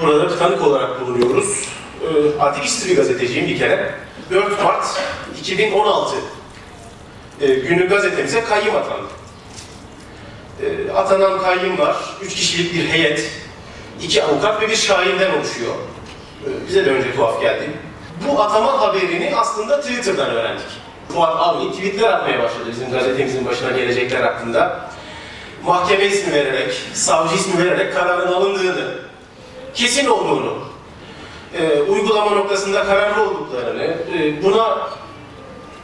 Burada bir tanık olarak bulunuyoruz. Ee, aktivist bir gazeteciyim bir kere. 4 Mart 2016 e, günü gazetemize kayyım atandı. E, atanan kayyım var. 3 kişilik bir heyet. iki avukat ve bir şahinden oluşuyor. E, bize de önce tuhaf geldi. Bu atama haberini aslında Twitter'dan öğrendik. Fuat Avni tweetler atmaya başladı bizim gazetemizin başına gelecekler hakkında. Mahkeme ismi vererek, savcı ismi vererek kararın alındığını, kesin olduğunu, e, uygulama noktasında kararlı olduklarını, e, buna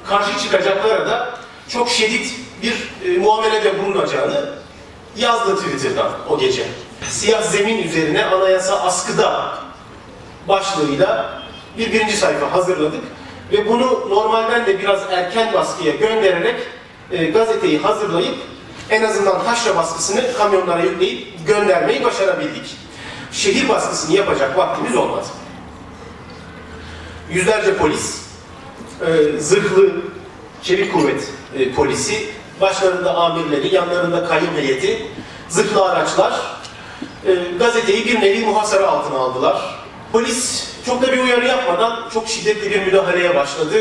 karşı çıkacaklara da çok şiddet bir e, muamelede bulunacağını yazdı Twitter'dan o gece. Siyah zemin üzerine anayasa askıda başlığıyla bir birinci sayfa hazırladık ve bunu normalden de biraz erken baskıya göndererek e, gazeteyi hazırlayıp en azından taşra baskısını kamyonlara yükleyip göndermeyi başarabildik. Şehir baskısını yapacak vaktimiz olmadı. Yüzlerce polis, e, zırhlı çevik kuvvet e, polisi, başlarında amirleri, yanlarında kayın zırhlı araçlar e, gazeteyi bir nevi muhasara altına aldılar. Polis çok da bir uyarı yapmadan çok şiddetli bir müdahaleye başladı.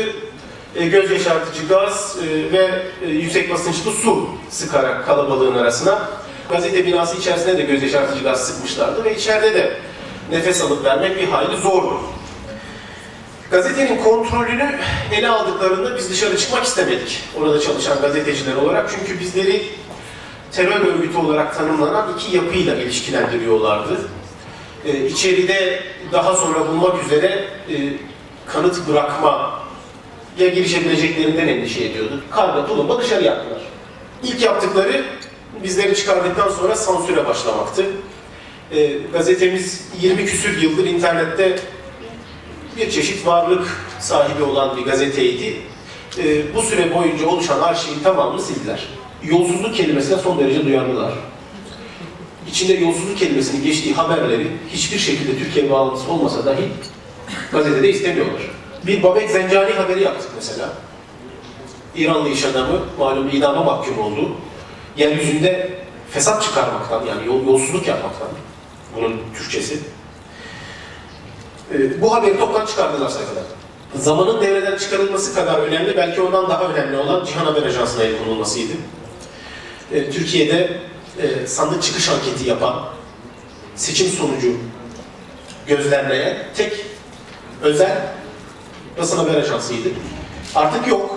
E, göz yaşartıcı gaz e, ve e, yüksek basınçlı su sıkarak kalabalığın arasına. Gazete binası içerisinde de göz yaşartıcı gaz sıkmışlardı ve içeride de nefes alıp vermek bir hayli zordu. Gazetenin kontrolünü ele aldıklarında biz dışarı çıkmak istemedik. Orada çalışan gazeteciler olarak. Çünkü bizleri terör örgütü olarak tanımlanan iki yapıyla ilişkilendiriyorlardı. Ee, içeride daha sonra bulmak üzere e, kanıt bırakma ya girişebileceklerinden endişe ediyordu. Karga tulumba dışarı yaptılar. İlk yaptıkları bizleri çıkardıktan sonra sansüre başlamaktı. Ee, gazetemiz 20 küsür yıldır internette bir çeşit varlık sahibi olan bir gazeteydi. Ee, bu süre boyunca oluşan arşivin tamamını sildiler. Yolsuzluk kelimesine son derece duyarlılar. İçinde yolsuzluk kelimesinin geçtiği haberleri hiçbir şekilde Türkiye bağlantısı olmasa dahi gazetede istemiyorlar. Bir Babek Zencani haberi yaptık mesela. İranlı iş adamı malum idama mahkum oldu. Yeryüzünde fesat çıkarmaktan yani yol, yolsuzluk yapmaktan bunun Türkçesi. Ee, bu haberi toptan çıkardılar sayfadan. Zamanın devreden çıkarılması kadar önemli, belki ondan daha önemli olan Cihan Haber Ajansı'na el konulmasıydı. Ee, Türkiye'de e, sandık çıkış anketi yapan, seçim sonucu gözlemleyen tek özel basın haber ajansıydı. Artık yok.